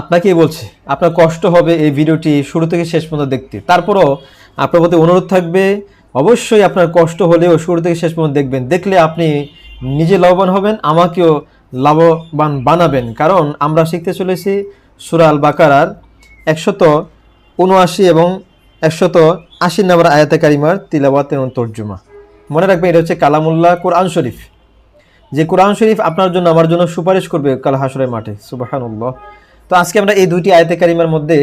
আপনাকেই বলছি, আপনার কষ্ট হবে এই ভিডিওটি শুরু থেকে শেষ পর্যন্ত দেখতে। তারপরও আপনার প্রতি অনুরোধ থাকবে, অবশ্যই আপনার কষ্ট হলেও শুরু থেকে শেষ পর্যন্ত দেখবেন। দেখলে আপনি নিজে লাভবান হবেন, আমাকেও লাভবান বানাবেন। কারণ আমরা শিখতে চলেছি সুরাল বাকারার একশত উনআশি এবং একশত আশি নম্বর আয়াতে কারিমার তিলাওয়াত এবং তর্জুমা। মনে রাখবেন, এটা হচ্ছে কালামুল্লাহ কোরআন শরীফ। যে কোরআন শরীফ আপনার জন্য, আমার জন্য সুপারিশ করবে কাল হাসরের মাঠে। সুবাহানুল্লাহ। তো আজকে আমরা এই দুইটি আয়তে কারিমার মধ্যে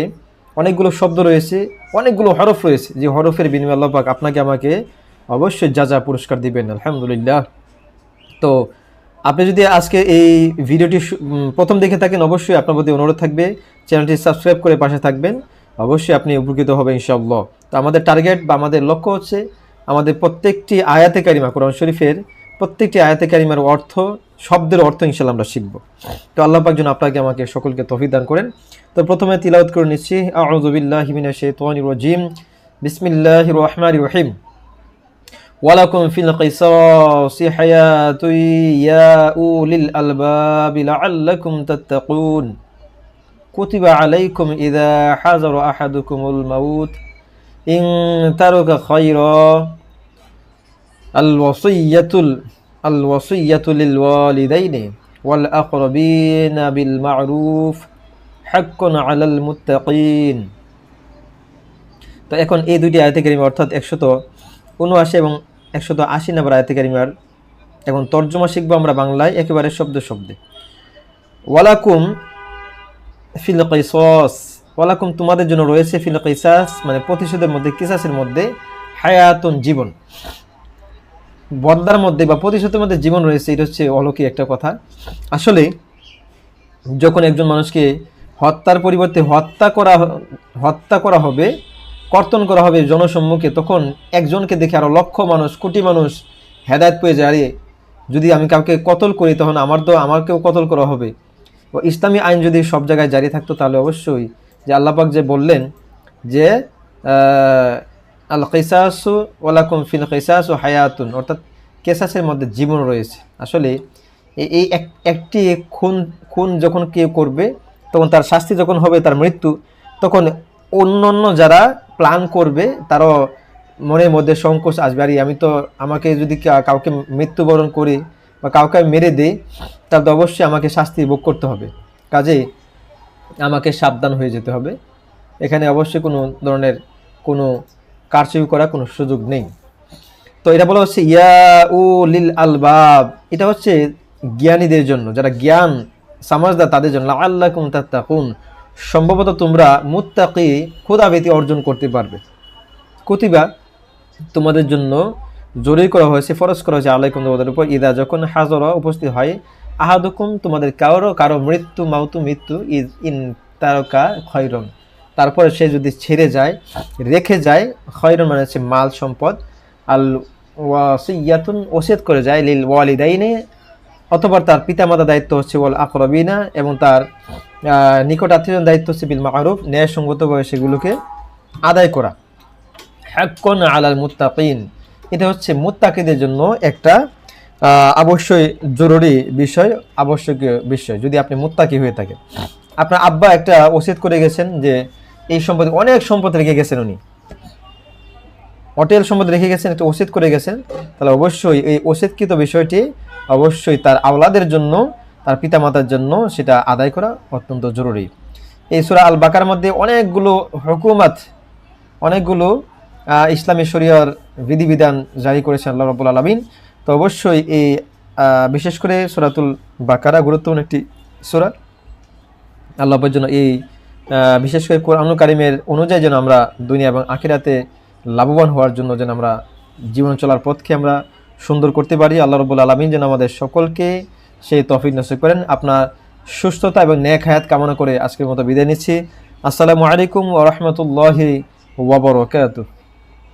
অনেকগুলো শব্দ রয়েছে, অনেকগুলো হরফ রয়েছে। যে হরফের বিনিময় আল্লাহ পাক আপনাকে আমাকে অবশ্যই যা যা পুরস্কার দিবেন, আলহামদুলিল্লাহ। তো আপনি যদি আজকে এই ভিডিওটি প্রথম দেখে থাকেন, অবশ্যই আপনার প্রতি অনুরোধ থাকবে। চ্যানেলটি সাবস্ক্রাইব করে পাশে থাকবেন। অবশ্যই আপনি উপকৃত হবেন, ইনশাআল্লাহ। তো আমাদের টার্গেট বা আমাদের লক্ষ্য হচ্ছে, আমাদের প্রত্যেকটি আয়াতে কারিমা কোরআন শরীফের প্রত্যেকটি আয়াতে কারিমার অর্থ, শব্দের অর্থ ইনশাল্লাহ আমরা শিখব। তো আল্লাহ পাক আপনাকে আমাকে সকলকে তফিক দান করেন। তো প্রথমে তিলাওত করে নিচ্ছি। আউজুবিল্লাহ হিমিনা শেতওয়ানির রজিম। বিসমিল্লাহ রহমান রহিম। ওয়ালাকুম ফিল কিসাসি হায়াতুই ইয়া উলিল আলবাব লাআল্লাকুম তাত্তাকুন। كتب عليكم إذا حضر أحدكم الموت إن ترك خيرًا আল ওয়াসিয়াতুল আল ওয়াসিয়াতুল বিল তো এখন এই দুইটি আয়াতে অর্থাৎ একশত উনআশি এবং একশত আশি নম্বর আয়াতে এখন তর্জমা শিখব আমরা বাংলায় একেবারে শব্দ শব্দে। ওয়ালাকুম ফিল ওয়ালাকুম তোমাদের জন্য রয়েছে ফিল মানে প্রতিশোধের মধ্যে, কিসাসের মধ্যে হায়াতন জীবন। বদ্দার মধ্যে বা প্রতিশোধের মধ্যে জীবন রয়েছে, এটা হচ্ছে অলৌকিক একটা কথা। আসলে যখন একজন মানুষকে হত্যার পরিবর্তে হত্যা করা হত্যা করা হবে, কর্তন করা হবে জনসম্মুখে, তখন একজনকে দেখে আরও লক্ষ মানুষ, কোটি মানুষ হেদায়ত পেয়ে যায় যদি আমি কাউকে কতল করি, তখন আমার তো, আমাকেও কতল করা হবে। ও ইসলামী আইন যদি সব জায়গায় জারি থাকতো, তাহলে অবশ্যই যে আল্লাপাক যে বললেন যে আল কিসাসু ওয়ালাকুম ফিল কিসাস হায়াতুন। অর্থাৎ কেসাসের মধ্যে জীবন রয়েছে। আসলে এই এই এক- একটি খুন খুন যখন কেউ করবে, তখন তার শাস্তি যখন হবে, তার মৃত্যু, তখন অন্য অন্য যারা প্ল্যান করবে, তারও মনের মধ্যে সংকোচ আসবে। আরে, আমি তো আমাকে যদি কাউকে মৃত্যুবরণ করি বা কাউকে মেরে দিই, তাহলে তো অবশ্যই আমাকে শাস্তি ভোগ করতে হবে। কাজেই আমাকে সাবধান হয়ে যেতে হবে। এখানে অবশ্যই কোনো ধরনের কোনো কারচুপি করার কোনো সুযোগ নেই। তো এটা বলা হচ্ছে ইয়া উ লিল আলবাব। এটা হচ্ছে জ্ঞানীদের জন্য, যারা জ্ঞান সমাজদার, তাদের জন্য। আল্লাহ কুম সম্ভবত তোমরা মুত্তাকি ক্ষুদাবেতি অর্জন করতে পারবে। কতিবা, তোমাদের জন্য জরুরি করা হয়েছে, ফরজ করা হয়েছে আলাইকুম তোমাদের উপর। ইদা যখন হাজরা উপস্থিত হয়, আহাদুকুম, তোমাদের কারও কারও মৃত্যু, মাউতু মৃত্যু ইজ ইন তারকা খয়রন। তারপরে সে যদি ছেড়ে যায়, রেখে যায়, খয়রন মানে হচ্ছে মাল সম্পদ, আল ওয়াসিয়াতুন, ওসিয়ত করে যায় লিল ওয়ালিদাইনে, অথবা তার পিতামাতা দায়িত্ব হচ্ছে ওয়াল আকরবিনা, এবং তার নিকট আত্মীয় দায়িত্ব হচ্ছে বিল মারুফ ন্যায়সঙ্গতভাবে সেগুলোকে আদায় করা। হ্যাক্কন আলাল মুত্তাকিন। এটা হচ্ছে মুত্তাকিদের জন্য একটা অবশ্যই জরুরি বিষয়, আবশ্যকীয় বিষয়, যদি আপনি মুত্তাকি হয়ে থাকেন। আপনার আব্বা একটা ওসিয়ত করে গেছেন যে এই সম্পদ, অনেক সম্পদ রেখে গেছেন উনি। অটেল সম্পদ রেখে গেছেন, একটা ওসিদ করে গেছেন। তাহলে অবশ্যই এই ওসিদকৃত বিষয়টি অবশ্যই তার আওলাদের জন্য, তার পিতামাতার জন্য সেটা আদায় করা অত্যন্ত জরুরি। এই সুরা আল বাকার মধ্যে অনেকগুলো হুকুমাত, অনেকগুলো ইসলামী শরিয়ার বিধিবিধান জারি করেছেন আল্লাহ রবুল আলমিন। তো অবশ্যই এই বিশেষ করে সুরাতুল বাকারা গুরুত্বপূর্ণ একটি সুরা। আল্লাহর জন্য এই বিশেষ করে কোরআন কারিমের অনুযায়ী যেন আমরা দুনিয়া এবং আখিরাতে লাভবান হওয়ার জন্য যেন আমরা জীবন চলার পথকে আমরা সুন্দর করতে পারি। আল্লাহ রবুল আলমিন যেন আমাদের সকলকে সেই তফিক নসিব করেন। আপনার সুস্থতা এবং ন্যাক হায়াত কামনা করে আজকের মতো বিদায় নিচ্ছি। আসসালামু আলাইকুম ওরহমতুল্লাহি ওবরকাত